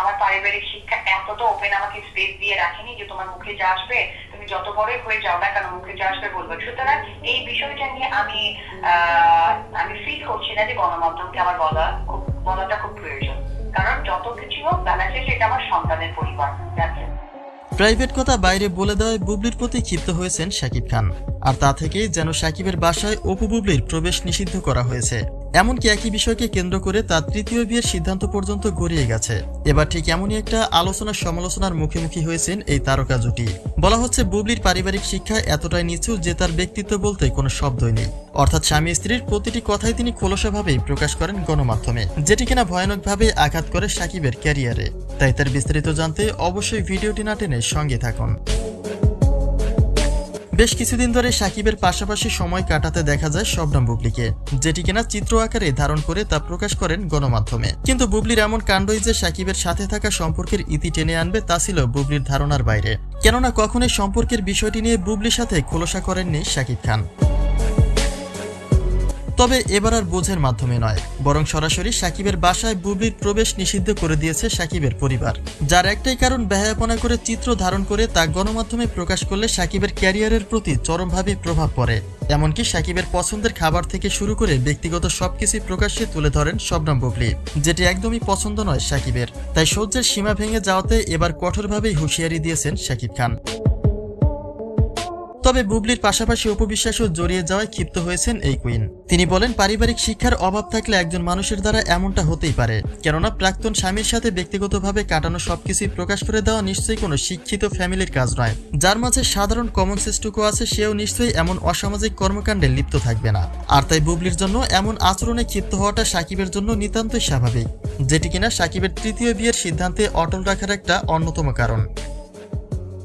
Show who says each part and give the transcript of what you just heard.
Speaker 1: আমার পারিবারিক শিক্ষা এতটা ওপেন আমাকে স্পেস দিয়ে রাখেনি যে তোমার মুখে যা আসবে, তুমি যত বড়ই হয়ে যাও না কেন মুখে যা আসবে বলবে। সুতরাং এই বিষয়টা নিয়ে আমি আমি ফিল করছি না যে গণমাধ্যমকে আমার বলা, বলাটা খুব প্রয়োজন। কারণ যত কিছু হোক বেলাতে সেটা আমার সন্তানের পরিবার।
Speaker 2: প্রাইভেট কথা বাইরে বলে দেওয়ায় বুবলির প্রতি ক্ষিপ্ত হয়েছেন শাকিব খান। আর তা থেকেই যেন শাকিবের বাসায় অপু বুবলির প্রবেশ নিষিদ্ধ করা হয়েছে। এমনকি একই বিষয়কে কেন্দ্র করে তার তৃতীয় বিয়ের সিদ্ধান্ত পর্যন্ত গড়িয়ে গেছে। এবার ঠিক এমনই একটা আলোচনা সমালোচনার মুখোমুখি হয়েছেন এই তারকা জুটি। বলা হচ্ছে, বুবলির পারিবারিক শিক্ষা এতটাই নিচু যে তার ব্যক্তিত্ব বলতে কোনো শব্দই নেই। অর্থাৎ স্বামী স্ত্রীর প্রতিটি কথাই তিনি খোলসাভাবেই প্রকাশ করেন গণমাধ্যমে, যেটি কিনা ভয়ানকভাবে আঘাত করে সাকিবের ক্যারিয়ারে। তাই তার বিস্তারিত জানতে অবশ্যই ভিডিওটি না টেনে সঙ্গে থাকুন। বেশ কিছুদিন ধরে সাকিবের পাশাপাশি সময় কাটাতে দেখা যায় শবনম বুবলিকে, যেটি কিনা চিত্র আকারে ধারণ করে তা প্রকাশ করেন গণমাধ্যমে। কিন্তু বুবলির এমন কাণ্ডই যে সাকিবের সাথে থাকা সম্পর্কের ইতি টেনে আনবে তা ছিল বুবলির ধারণার বাইরে। কেননা কখনোই সম্পর্কের বিষয়টি নিয়ে বুবলির সাথে খোলসা করেননি সাকিব খান। তবে এবার আর বোঝের মাধ্যমে নয়, বরং সরাসরি সাকিবের বাসায় বুবলির প্রবেশ নিষিদ্ধ করে দিয়েছে সাকিবের পরিবার। যার একটাই কারণ ব্যয়াপনা করে চিত্র ধারণ করে তা গণমাধ্যমে প্রকাশ করলে সাকিবের ক্যারিয়ারের প্রতি চরমভাবে প্রভাব পড়ে। এমনকি সাকিবের পছন্দের খাবার থেকে শুরু করে ব্যক্তিগত সবকিছু প্রকাশ্যে তুলে ধরেন শবনম বুবলি, যেটি একদমই পছন্দ নয় সাকিবের। তাই সহ্যের সীমা ভেঙে যাওয়াতে এবার কঠোরভাবেই হুঁশিয়ারি দিয়েছেন সাকিব খান। তবে বুবলির পাশাপাশি উপবিশ্বাসও জড়িয়ে যাওয়ায় ক্ষিপ্ত হয়েছেন এই কুইন। তিনি বলেন, পারিবারিক শিক্ষার অভাব থাকলে একজন মানুষের দ্বারা এমনটা হতেই পারে। কেননা প্রাক্তন স্বামীর সাথে ব্যক্তিগতভাবে কাটানো সবকিছুই প্রকাশ করে দেওয়া নিশ্চয়ই কোনো শিক্ষিত ফ্যামিলির কাজ নয়। যার মাঝে সাধারণ কমন সেন্সটুকু আছে, সেও নিশ্চয়ই এমন অসামাজিক কর্মকাণ্ডে লিপ্ত থাকবে না। আর তাই বুবলির জন্য এমন আচরণে ক্ষিপ্ত হওয়াটা সাকিবের জন্য নিতান্তই স্বাভাবিক। যেটি কিনা সাকিবের তৃতীয় বিয়ের সিদ্ধান্তে অটল রাখার একটা অন্যতম কারণ।